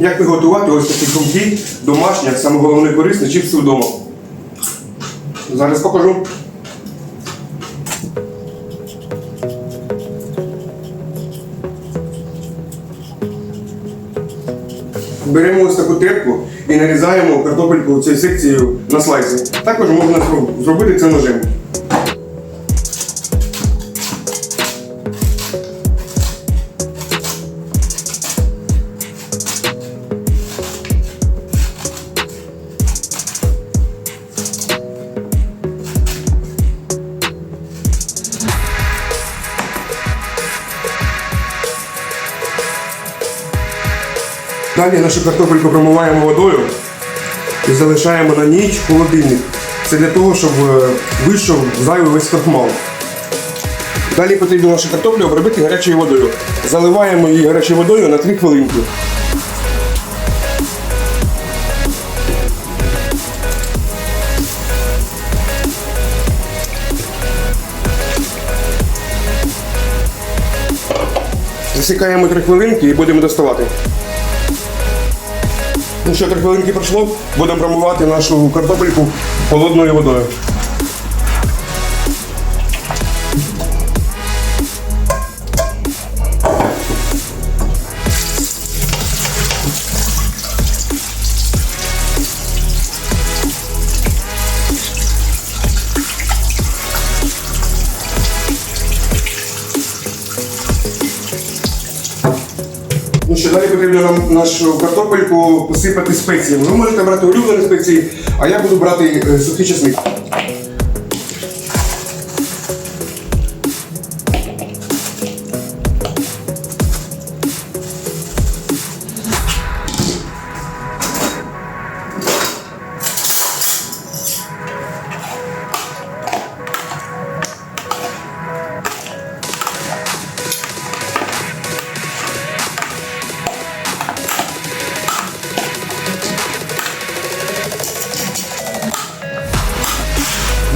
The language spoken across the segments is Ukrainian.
Як приготувати ось такі хрумкі, домашні, а саме головне корисні, чипси вдома. Зараз покажу. Беремо ось таку тряпку і нарізаємо картопельку цією секцією на слайси. Також можна зробити це ножем. Далі нашу картопельку промиваємо водою і залишаємо на ніч в холодильник. Це для того, щоб е, вийшов зайвий весь крахмал. Далі потрібно нашу картоплю обробити гарячою водою. Заливаємо її гарячою водою на 3 хвилинки. Засікаємо 3 хвилинки і будемо доставати. Ну що, три хвилинки пройшло, будемо промивати нашу картопельку холодною водою. Ну що, далі потрібно нам нашу картопельку посипати спеціями. Ви можете брати улюблені спеції, а я буду брати е, сухий чесник.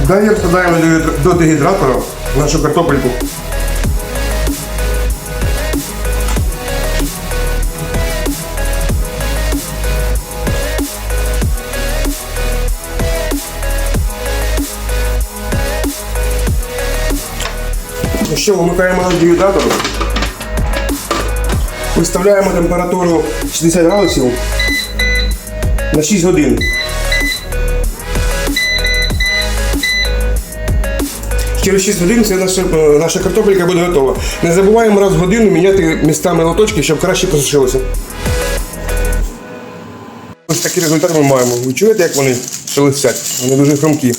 Далі вкладаємо до дегідратора нашу картопельку. Ну що, вимикаємо наш дегідратор. Виставляємо температуру 60 градусів на 6 годин. Через 6 годин це наша, е, наша картопелька буде готова. Не забуваємо раз в годину міняти містами лоточки, щоб краще посушилося. Ось такий результат ми маємо. Ви чуєте, як вони шелестять? Вони дуже хрумкі.